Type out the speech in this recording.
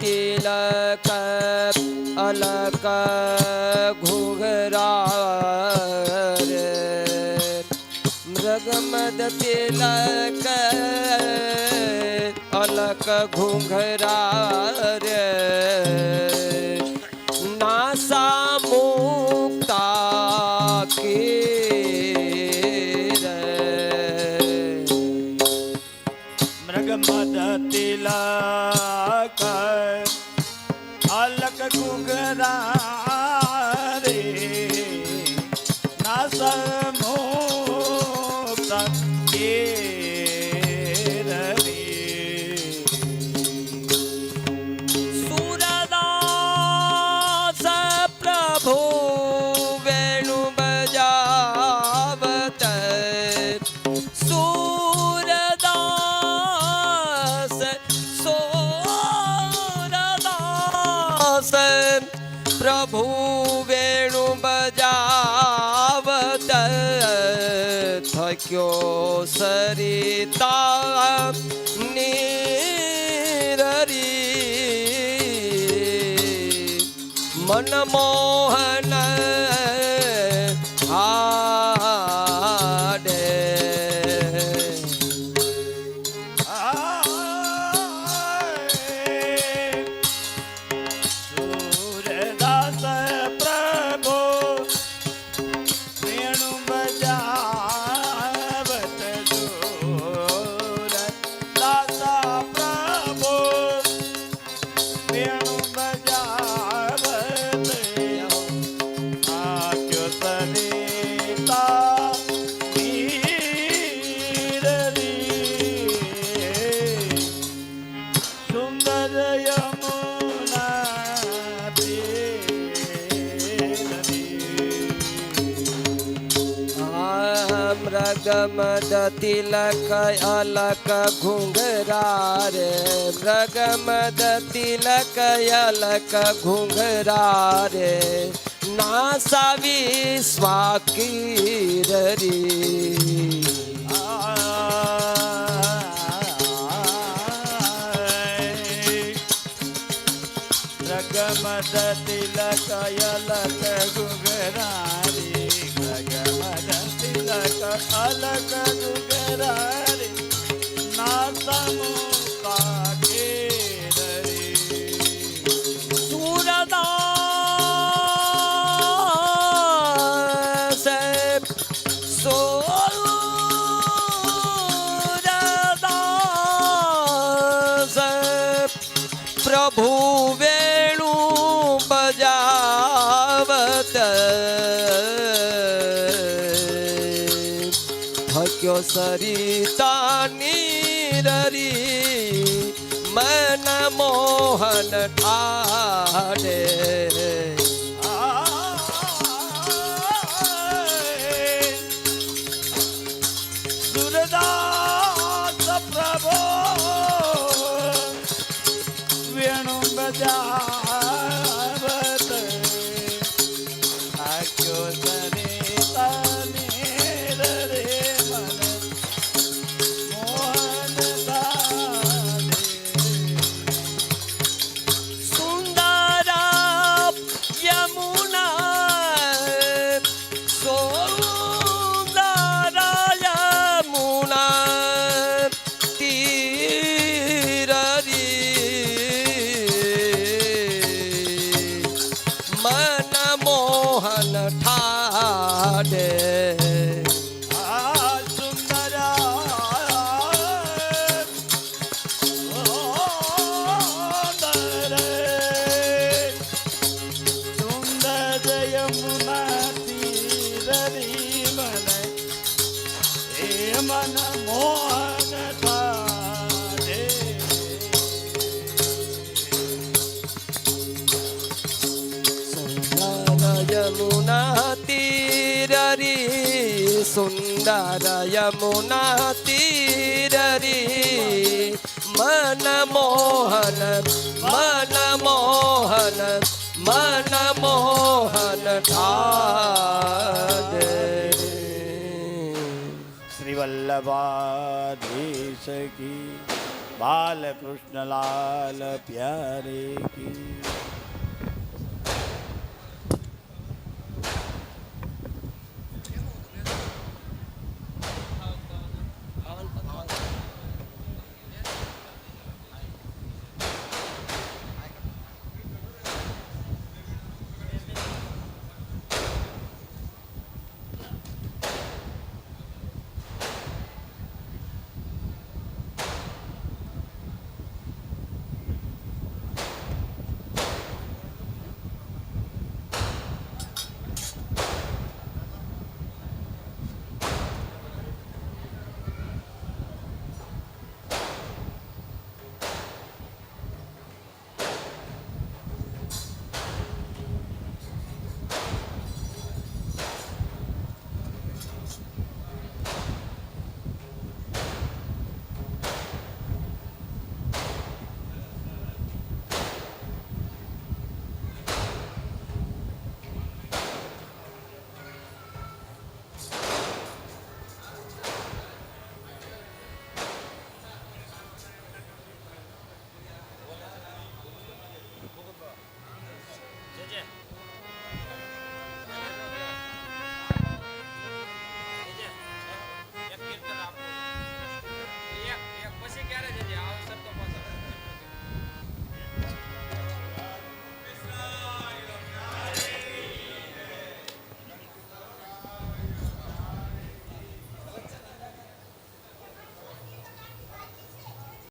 तिलक अलक घुगरा मृगमद तिलक अलक घुंघरा குகதாரே நாசம் પ્રભુ વેણુ બજાવત. થક્યો સરિતા નીરરી. મનમોહન रगमद तिलकघुङ्घरा रे अलक तिलयलकघुङ्घरा रे नाि स्वाकीरी रगमद तिलकयलक गुङ्घरा रग अलग अलग दुगरारे नासमू સરિતા નીરરી મન મોહન ઠાડે સુરદાસ મોહન ઠાડે. यमुना तीररी सुंदर यमुना तीररी मन मोहन मन मोहन मन मोहन श्री वल्लभाधीश की बाल कृष्ण लाल प्यारे की